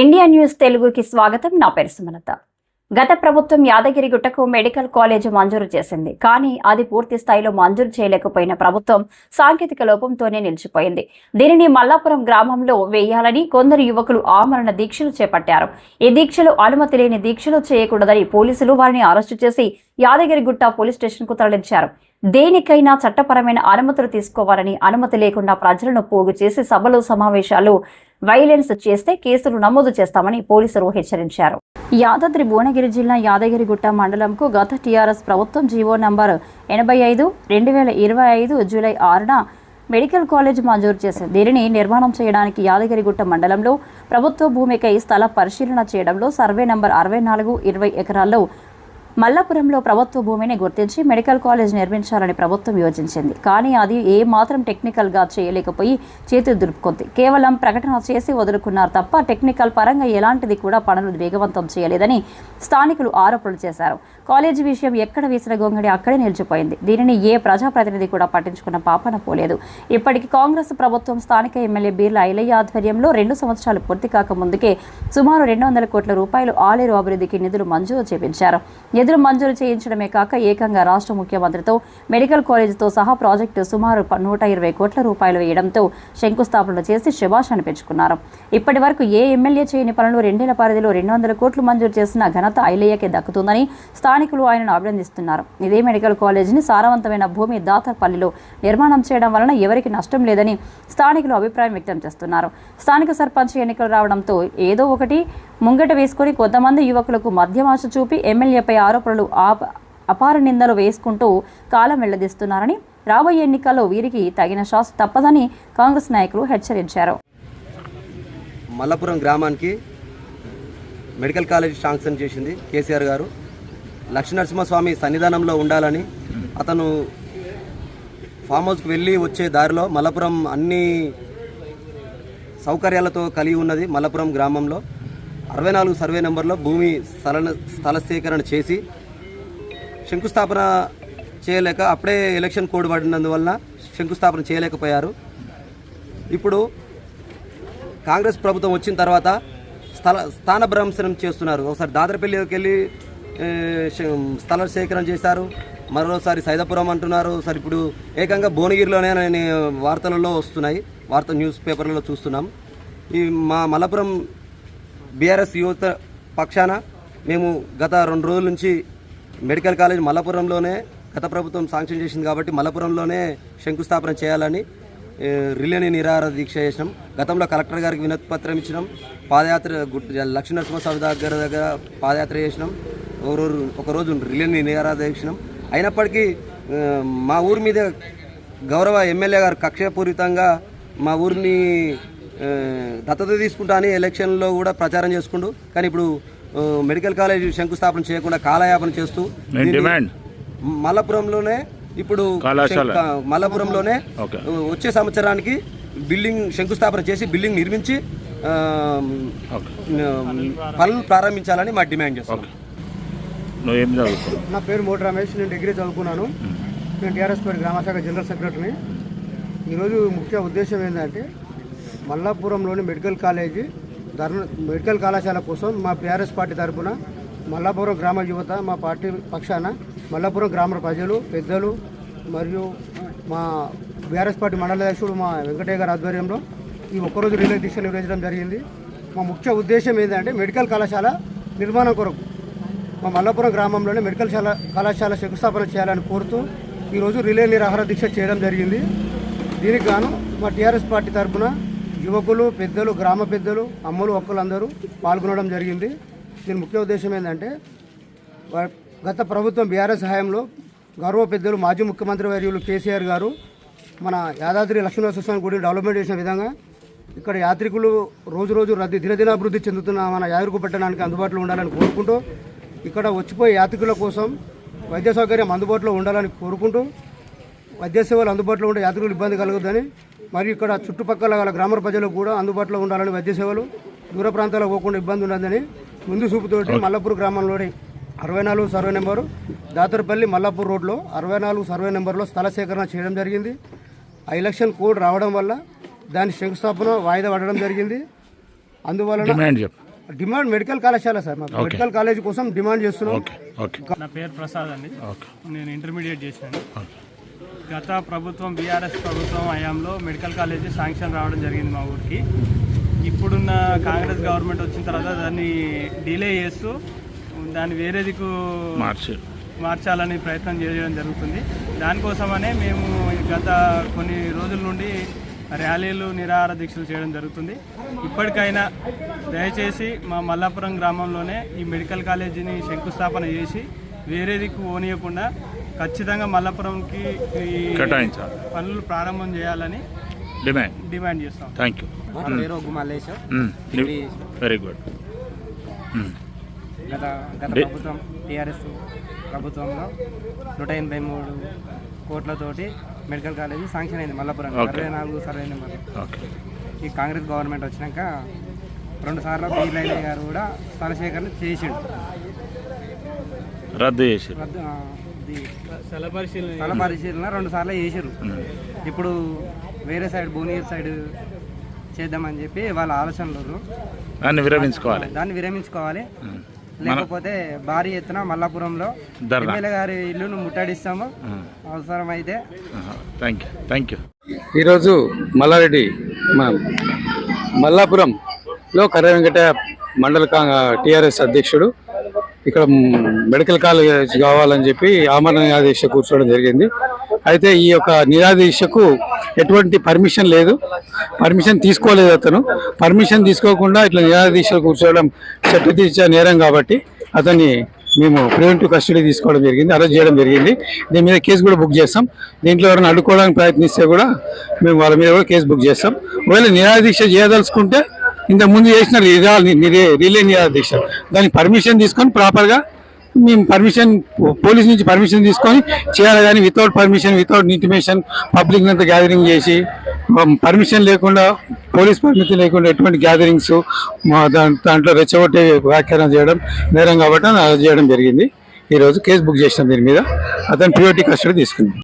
India news తెలుగుకి స్వాగతం. నా పేరు సుమలత. గత ప్రభుత్వం యాదగిరిగుట్టకు మెడికల్ కాలేజ్ మంజూరు చేసింది. కానీ అది పూర్తి స్థాయిలో మంజూరు చేయలేకపోయిన ప్రభుత్వం సాంకేతిక లోపంతోనే నిలిచిపోయింది. దీనిని మల్లాపురం గ్రామంలో వేయాలని కొందరు యువకులు ఆమరణ దీక్షలు చేపట్టారు. ఈ దీక్షలు అనుమతి లేని దీక్షలు చేయకూడదని పోలీసులు వారిని అరెస్టు చేసి యాదగిరిగుట్ట పోలీస్ స్టేషన్కు తరలించారు. దేనికైనా చట్టపరమైన అనుమతులు తీసుకోవాలని అనుమతి లేకుండా ప్రజలను పోగు చేసి సభలు సమావేశాలు వైలెన్స్ చేస్తే కేసులు నమోదు చేస్తామని పోలీసులు హెచ్చరించారు. యాదాద్రి భువనగిరి జిల్లా యాదగిరిగుట్ట మండలంకు గత టీఆర్ఎస్ ప్రభుత్వం జీవో నంబర్ ఎనభై ఐదు రెండు వేల ఇరవై ఐదు జూలై ఆరున మెడికల్ కాలేజ్ మంజూరు చేసింది. దీనిని నిర్మాణం చేయడానికి యాదగిరిగుట్ట మండలంలో ప్రభుత్వ భూమికై స్థల పరిశీలన చేయడంలో సర్వే నంబర్ అరవై నాలుగు ఇరవై ఎకరాల్లో మల్లాపురంలో ప్రభుత్వ భూమిని గుర్తించి మెడికల్ కాలేజ్ నిర్మించాలని ప్రభుత్వం యోచించింది. కానీ అది ఏ మాత్రం టెక్నికల్గా చేయలేకపోయి చేతులు దులుపుకుంది. కేవలం ప్రకటన చేసి వదులుకున్నారు తప్ప టెక్నికల్ పరంగా ఎలాంటిది కూడా పనులు వేగవంతం చేయలేదని స్థానికులు ఆరోపణలు చేశారు. కాలేజీ విషయం ఎక్కడ వేసిన గొంగడి అక్కడే నిలిచిపోయింది. దీనిని ఏ ప్రజాప్రతినిధి కూడా పట్టించుకున్న పాపన పోలేదు. ఇప్పటికి కాంగ్రెస్ ప్రభుత్వం స్థానిక ఎమ్మెల్యే బీర్ల ఐలయ్య ఆధ్వర్యంలో రెండు సంవత్సరాలు పూర్తి కాకముందుకే సుమారు రెండు వందల కోట్ల రూపాయలు ఆలేరు అభివృద్ధికి నిధులు మంజూరు చేపించారు. నిధులు మంజూరు చేయించడమే కాక ఏకంగా రాష్ట్ర ముఖ్యమంత్రితో మెడికల్ కాలేజీతో సహా ప్రాజెక్టు సుమారు నూట ఇరవై కోట్ల రూపాయలు వేయడంతో శంకుస్థాపన చేసి శుభాష్ అనిపించుకున్నారు ఇప్పటి వరకు ఏ ఎమ్మెల్యే చేయని పనులు రెండేళ్ళ పరిధిలో రెండు వందల కోట్లు మంజూరు చేసిన ఘనత ఐలయ్యకే దక్కుతుందని స్థానికులు ఆయనను అభినందిస్తున్నారు. ఇదే మెడికల్ కాలేజీని సారవంతమైన భూమి దాతర్పల్లిలో నిర్మాణం చేయడం వలన ఎవరికి నష్టం లేదని స్థానికులు అభిప్రాయం వ్యక్తం చేస్తున్నారు. స్థానిక సర్పంచ్ ఎన్నికలు రావడంతో ఏదో ఒకటి ముంగట వేసుకుని కొంతమంది యువకులకు మధ్యమాశ చూపి ఎమ్మెల్యేపై ఆరోపణలు ఆప అపార నిందలు వేసుకుంటూ కాలం వెళ్ళదీస్తున్నారని రాబోయే ఎన్నికల్లో వీరికి తగిన శాస్త్ర తప్పదని కాంగ్రెస్ నాయకులు హెచ్చరించారు. మల్లపురం గ్రామానికి మెడికల్ కాలేజ్ శాంక్షన్ చేసింది కేసీఆర్ గారు. లక్ష్మీనరసింహస్వామి సన్నిధానంలో ఉండాలని అతను ఫామ్ హౌస్కి వెళ్ళి వచ్చే దారిలో మల్లపురం అన్ని సౌకర్యాలతో కలిగి ఉన్నది మల్లపురం గ్రామంలో. అరవై నాలుగు సర్వే నెంబర్లో భూమి స్థల స్థల సేకరణ చేసి శంకుస్థాపన చేయలేక అప్పుడే ఎలక్షన్ కోడ్ పడినందువలన శంకుస్థాపన చేయలేకపోయారు. ఇప్పుడు కాంగ్రెస్ ప్రభుత్వం వచ్చిన తర్వాత స్థల స్థానభ్రంశనం చేస్తున్నారు. ఒకసారి దాదరపల్లికి వెళ్ళి స్థల సేకరణ చేశారు. మరోసారి సైదాపురం అంటున్నారు. సరే ఇప్పుడు ఏకంగా భువనగిరిలోనే అని వార్తలలో వస్తున్నాయి. వార్త న్యూస్ పేపర్లలో చూస్తున్నాం. ఈ మా మలపురం బీఆర్ఎస్ యువత పక్షాన మేము గత రెండు రోజుల నుంచి మెడికల్ కాలేజ్ మల్లపురంలోనే గత ప్రభుత్వం శాంక్షన్ చేసింది కాబట్టి మల్లపురంలోనే శంకుస్థాపన చేయాలని రిలేని నిరాహార దీక్ష చేసినాం. గతంలో కలెక్టర్ గారికి వినతి పత్రం ఇచ్చినాం. పాదయాత్ర గుడ్ లక్ష్మీనరసింహస్వామి దగ్గర దగ్గర పాదయాత్ర చేసినాం. ఒకరోజు ఒకరోజు రిలేని నిరాహార దీక్షినాం అయినప్పటికీ మా ఊరి మీద గౌరవ ఎమ్మెల్యే గారు కక్షపూరితంగా మా ఊరిని దత్తత తీసుకుంటా అని ఎలక్షన్లో కూడా ప్రచారం చేసుకుంటూ కానీ ఇప్పుడు మెడికల్ కాలేజ్ శంకుస్థాపన చేయకుండా కాలయాపన చేస్తూ మల్లపురంలోనే ఇప్పుడు మల్లపురంలోనే. వచ్చే సంవత్సరానికి బిల్డింగ్ శంకుస్థాపన చేసి బిల్డింగ్ నిర్మించి పనులు ప్రారంభించాలని మా డిమాండ్ చేస్తాం నా పేరు మోటి రమేష్ నేను డిగ్రీ చదువుకున్నాను. నేను టీఆర్ఎస్ పార్టీ గ్రామశాఖ జనరల్ సెక్రటరీని. ఈరోజు ముఖ్య ఉద్దేశం ఏంటంటే మల్లాపురంలోని మెడికల్ కాలేజీ ధర్మ మెడికల్ కళాశాల కోసం మా పిఆర్ఎస్ పార్టీ తరఫున మల్లాపురం గ్రామ యువత మా పార్టీ పక్షాన మల్లాపురం గ్రామ ప్రజలు పెద్దలు మరియు మా బీఆర్ఎస్ పార్టీ మండలాధ్యక్షుడు మా వెంకటయ్య గారి ఆధ్వర్యంలో ఈ ఒక్కరోజు రిలే దీక్ష నిర్వహించడం జరిగింది. మా ముఖ్య ఉద్దేశం ఏంటంటే మెడికల్ కళాశాల నిర్మాణం కొరకు మా మల్లాపురం గ్రామంలోనే మెడికల్ శాల కళాశాల శంకుస్థాపన చేయాలని కోరుతూ ఈరోజు రిలే నిరాహార దీక్ష చేయడం జరిగింది. దీనికి గాను మా టీఆర్ఎస్ పార్టీ తరఫున యువకులు పెద్దలు గ్రామ పెద్దలు అమ్మలు ఒక్కలందరూ పాల్గొనడం జరిగింది. దీని ముఖ్య ఉద్దేశం ఏంటంటే గత ప్రభుత్వం బీఆర్ఎస్ హయాంలో గౌరవ పెద్దలు మాజీ ముఖ్యమంత్రి వర్యులు కేసీఆర్ గారు మన యాదాద్రి లక్ష్మీనరసింహస్వామి గుడి డెవలప్మెంట్ చేసిన విధంగా ఇక్కడ యాత్రికులు రోజు రోజు రద్దీ దినదినాభివృద్ధి చెందుతున్న మన యాదగిరి పట్టణానికి అందుబాటులో ఉండాలని కోరుకుంటూ ఇక్కడ వచ్చిపోయే యాత్రికుల కోసం వైద్య సౌకర్యం అందుబాటులో ఉండాలని కోరుకుంటూ వైద్య సేవలు అందుబాటులో ఉండే యాత్రికులు ఇబ్బంది కలుగుద్దని మరియు ఇక్కడ చుట్టుపక్కల గల గ్రామ ప్రజలకు కూడా అందుబాటులో ఉండాలని వైద్య సేవలు దూర ప్రాంతాలకు పోకుండా ఇబ్బంది ఉండదని ముందు చూపుతోటి మల్లపూర్ గ్రామంలోని అరవై నాలుగు సర్వే నెంబరు దాతరపల్లి మల్లాపూర్ రోడ్లో అరవై నాలుగు సర్వే నెంబర్లో స్థల సేకరణ చేయడం జరిగింది. ఆ ఎలక్షన్ కోడ్ రావడం వల్ల దాని శంకుస్థాపన వాయిదా పడడం జరిగింది. అందువలన డిమాండ్ మెడికల్ కళాశాల సార్. మెడికల్ కాలేజ్ కోసం డిమాండ్ చేస్తున్నాం. నా పేరు ప్రసాద్ అండి. నేను ఇంటర్మీడియట్ చేశాను. గత ప్రభుత్వం బీఆర్ఎస్ ప్రభుత్వం హయాంలో మెడికల్ కాలేజీ శాంక్షన్ రావడం జరిగింది మా ఊరికి. ఇప్పుడున్న కాంగ్రెస్ గవర్నమెంట్ వచ్చిన తర్వాత దాన్ని డిలే చేస్తూ దాన్ని వేరే దిక్కు మార్చి మార్చాలని ప్రయత్నం చేయడం జరుగుతుంది. దానికోసమనే మేము గత కొన్ని రోజుల నుండి ర్యాలీలు నిరాహార దీక్షలు చేయడం జరుగుతుంది. ఇప్పటికైనా దయచేసి మా మల్లాపురం గ్రామంలోనే ఈ మెడికల్ కాలేజీని శంకుస్థాపన చేసి వేరే దిక్కు ఓనియకుండా ఖచ్చితంగా మల్లాపురంకి ఈ కేటాయించాలి. పనులు ప్రారంభం చేయాలని డిమాండ్. డిమాండ్ చేస్తాం. థ్యాంక్ యూ నా పేరు ఒగ్గు మల్లేశం వెరీ గుడ్ గత గత డి- ప్రభుత్వం టీఆర్ఎస్ ప్రభుత్వంలో నూట ఎనభై మూడు కోట్లతోటి మెడికల్ కాలేజీ శాంక్షన్ అయింది మల్లపురం. Okay. అరవై నాలుగు సర్వే నెంబర్ ఓకే ఈ కాంగ్రెస్ గవర్నమెంట్ వచ్చినాక రెండు సార్లు బీర్లైన గారు కూడా స్థల సేకరణ చేసిండు. రద్దు చేసి రద్దు ఆ, స్థల పరిశీలన రెండు సార్లు చేసిరు ఇప్పుడు వేరే సైడ్ భువనగిరి సైడ్ చేద్దామని చెప్పి వాళ్ళ ఆలోచనలు దాన్ని విరమించుకోవాలి. దాన్ని విరమించుకోవాలి. లేకపోతే భారీ ఎత్తున మల్లాపురంలో. ఎమ్మెల్యే గారి ఇల్లును ముట్టడిస్తాము. అవసరమైతే. థ్యాంక్ యూ థ్యాంక్ యూ ఈరోజు మల్లారెడ్డి మా మల్లాపురంలో కర్ర వెంకట మండల టీఆర్ఎస్ అధ్యక్షుడు ఇక్కడ మెడికల్ కాలేజ్ కావాలని చెప్పి ఆమరణ నిరాదీక్ష కూర్చోవడం జరిగింది. అయితే ఈ యొక్క నిరాదీక్షకు ఎటువంటి పర్మిషన్ లేదు. పర్మిషన్ తీసుకోలేదు అతను. పర్మిషన్ తీసుకోకుండా ఇట్లా నిరాదీక్షలు కూర్చోవడం చట్టరీత్యా నేరం కాబట్టి అతన్ని మేము ప్రివెంటివ్ కస్టడీ తీసుకోవడం జరిగింది అరెస్ట్ చేయడం జరిగింది. దీని మీద కేసు కూడా బుక్ చేస్తాం. దీంట్లో ఎవరైనా అడ్డుకోవడానికి ప్రయత్నిస్తే కూడా మేము వాళ్ళ మీద కూడా కేసు బుక్ చేస్తాం. ఒకవేళ నిరాదీక్ష చేయదలుచుకుంటే ఇంతకుముందు ముందు చేసిన రిలా రిలే నిరాదీక్ష దానికి పర్మిషన్ తీసుకొని ప్రాపర్గా మేము పర్మిషన్ పోలీస్ నుంచి పర్మిషన్ తీసుకొని చేయాలి కానీ without permission without intimation public అంతా గ్యాదరింగ్ చేసి పర్మిషన్ లేకుండా పోలీస్ పరిమితి లేకుండా ఎటువంటి గ్యాదరింగ్స్ దాంట్లో రెచ్చగొట్టే వ్యాఖ్యానం చేయడం నేరం కాబట్టి అది చేయడం జరిగింది. ఈరోజు కేసు బుక్ చేసిన దీని మీద అతను ప్రియోరిటీ కస్టడీ తీసుకుంది.